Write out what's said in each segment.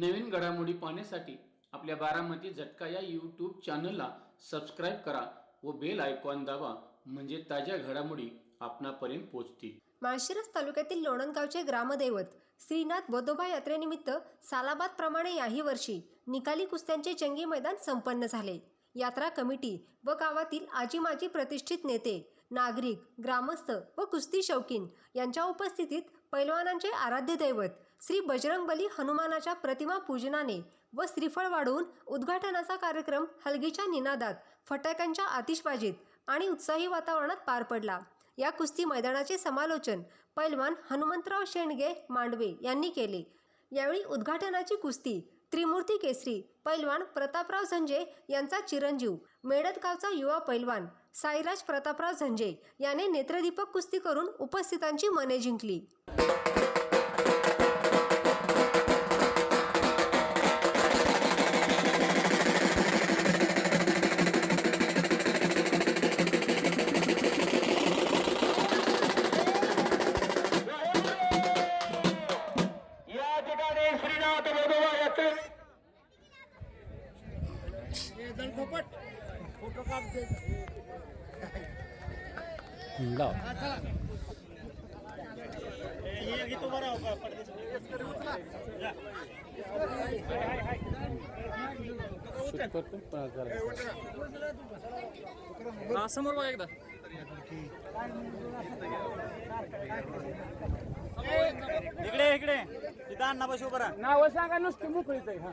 नवीन घडामोडी पाहण्यासाठी आपल्या बारामती झटका या यूट्यूब चॅनलला सबस्क्राईब करा व बेल आयकॉन दाबा म्हणजे ताज्या घडामोडी आपणापर्यंत पोहोचतील. माळशिरस तालुक्यातील लोणंदगावचे ग्रामदैवत श्रीनाथ बदोबा यात्रेनिमित्त सालाबादप्रमाणे याही वर्षी निकाली कुस्त्यांचे जंगी मैदान संपन्न झाले. यात्रा कमिटी व गावातील आजी माजी प्रतिष्ठित नेते नागरिक ग्रामस्थ व कुस्ती शौकीन यांच्या उपस्थितीत पैलवानांचे आराध्य दैवत श्री बजरंगबली हनुमानाच्या प्रतिमा पूजनाने व श्रीफळ वाढवून उद्घाटनाचा कार्यक्रम हलगीच्या निनादात फटाक्यांच्या आतिषबाजीत आणि उत्साही वातावरणात पार पडला. या कुस्ती मैदानाचे समालोचन पैलवान हनुमंतराव शेंडगे मांडवे यांनी केले. यावेळी उद्घाटनाची कुस्ती त्रिमूर्ती केसरी पैलवान प्रतापराव झंजे यांचा चिरंजीव मेडतगावचा युवा पैलवान साईराज प्रतापराव झंजे याने नेत्रदीपक कुस्ती करून उपस्थितांची मने जिंकली. हा समोर बघा एकदा. इकडे इकडे. इथं अण्णा बस उभं नाव सांगा नुसती मोकळीच आहे हा.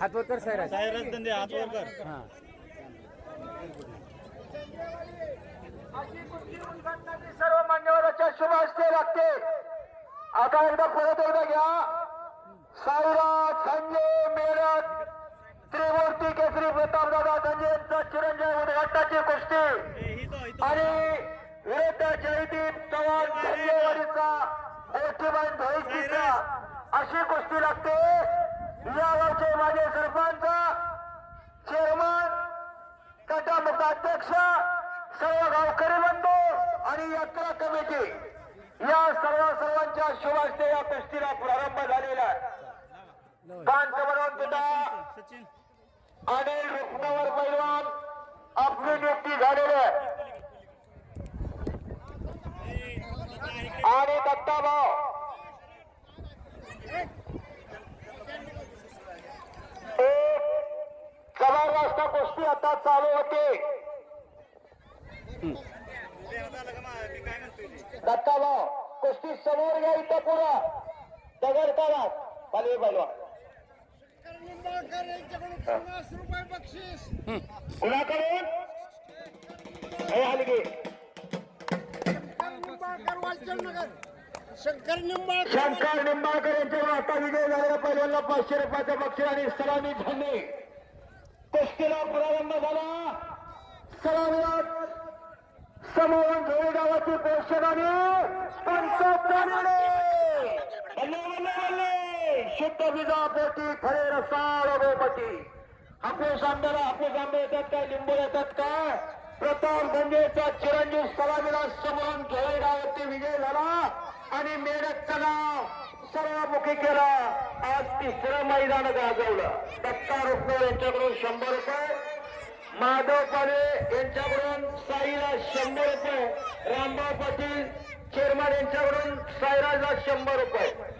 हातवर कर सायरा सायरस धंदे हात वर कर हा. सर्व मान्यवराच्या शुभ हस्ते लागते. आता एकदा परत एकदा घ्या. साईराज संजय मेरठ त्रिमूर्ती केसरी प्रतापदादा संजय यांचा चिरंजीव उद्घाटनाची कुस्ती. आणि विरुद्ध जयदीप चव्हाण गोष्टीबाईन धोईचा अशी कुस्ती लागते. या गावचे माझे सरपंच चेअरमन गटामुक्त अध्यक्ष सर्व गावकरी बंधू आणि यात्रा कमिटी. या सर्व सर्वांच्या शुभ या कुस्तीला प्रारंभ झालेला आहे. कांत बनवून पिता आणि रुक्मावर पैलवान आपली नियुक्ती झालेली आहे. आणि दत्ताभाऊ जबरदस्त कुस्ती आता चालू होते. म्हणतोय दत्ताभाऊ कुस्ती समोर घ्या इथं पुढं. दगड काढा. पालवी पैलवान कुणाकडून? हे हलगी. शंकर निंबाळकर शंकर निंबाळकर यांच्यावर आता विजय झालेला पहिल्यांदा पाचशे रुपयाचा बक्षीस आणि सलामी झाली कुस्तीला प्रारंभ झाला. सलामीला समोरून झोळी गावाची बल्ले बल्ले शुद्ध विजा पोटी खरे रसाळ गोपती हापूस आंब्याला हापूस आंबे येतात काय? लिंबू येतात काय? प्रताप गंगेचा चिरंजीव सलामीला समोरून झोळी गावाची विजय झाला आणि मेडकचं नाव सर्वमुखी केला. आज तिसरं मैदान गाजवलं. दत्ता रुपये यांच्याकडून शंभर रुपये. माधव पाले यांच्याकडून साईला शंभर रुपये. रामभाऊ पाटील चेअरमन यांच्याकडून साईराजला शंभर रुपये.